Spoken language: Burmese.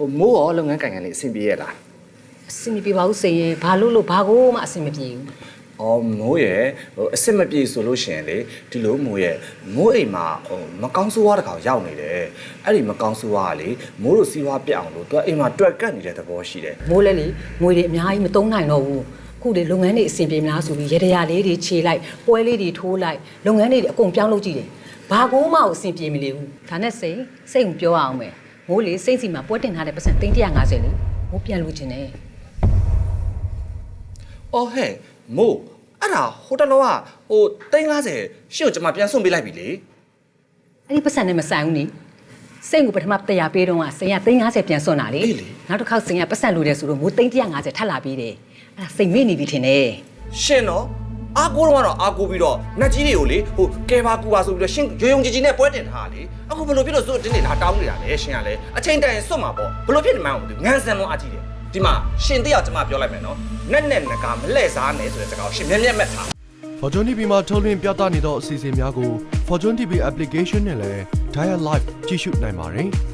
ဟိုမိုးရောလုပ်ငန်းကိုင်ကန်လေးအဆင်ပြေရလားအဆင်မပြေပါဘူးစိန်ရင်ဘာလို့လို့ဘာကိုမှအဆင်မပြေဘူး။အော်မိုးရဲ့ဟိုအစ်စ်မပြေဆိုလို့ရှိရင်လေဒီလိုမိုးရဲ့မိုးအိမ်မှာဟိုမကောင်းဆိုးဝါးတစ်ခါရောက်နေတယ်။အဲ့ဒီမကောင်းဆိုးဝါးကလေမိုးတို့စီးဝါးပြက်အောင်လို့သူကအိမ်မှာတွက်ကတ်နေတဲ့သဘောရှိတယ်မိုးလဲလေငွေတွေအများကြီးမသုံးနိုင်တော့ဘူးခုလေလုပ်ငန်းတွေအဆင်ပြေမလားဆိုပြီးရတရာလေးတွေခြေလိုက်ပွဲလေးတွေထိုးလိုက်လုပ်ငန်းတွေအကုန်ပြောင်းလုပ်ကြည့်တယ်ဘာကိုမှအဆင်ပြေမလေဘူးဒါနဲ့စိန်စိတ်ကိုပြောအောင်မယ် မိုးလေစိတ်စီမှာပွဲတင်ထားတဲ့ပတ်စံ350လေမိုးပြန်လို့ခြင်းနဲ့။အော်ဟဲ့မိုးအဲ့ဒါဟိုတလောကဟို350ရှင့်ကိုကျွန်မပြန်ဆွန့်ပေးလိုက်ပြီလေအဲ့ဒီပတ်စံနဲ့မဆိုင်ဘူးနိစိတ်ကိုပထမတရားပေးတော့ကစိန်က350ပြန်စွန့်တာလေနောက်တစ်ခေါက်စိန်ကပတ်စံလိုတယ်ဆိုတော့မိုး350ထပ်လာပေးတယ်အဲ့ဒါစိန်မေ့နေပြီထင်တယ်။ရှင်တော့ အားကိုးတော့ကတော့အားကိုးပြီးတော့နတ်ကြီးတွေကိုလေဟိုကဲပါကူပါဆိုပြီးတော့ရှင်ရုံရုံကြီးကြီးနဲ့ပွဲတင်ထားတာလေ။အခုဘယ်လိုဖြစ်လို့စွတ်တင်းနေလာတောင်းနေတာလဲရှင်ကလည်းအချိန်တန်ရင်စွတ်မှာပေါ့ဘယ်လိုဖြစ်နေမှန်းမသိဘူးငန်းစံလုံးအကြည့်တယ်ဒီမှာရှင်တယောက်ကျွန်မပြောလိုက်မယ်နော်နဲ့နဲ့နဂါမလှဲ့စားနဲ့ဆိုတဲ့စကားကိုရှင်မျက်မျက်မှတ်ထား Fortune TV မှာထုတ်လွှင့်ပြသနေသောအစီအစဉ်များကို Fortune TV application နဲ့လည်း Dial Live ကြည့်ရှုနိုင်ပါတယ်။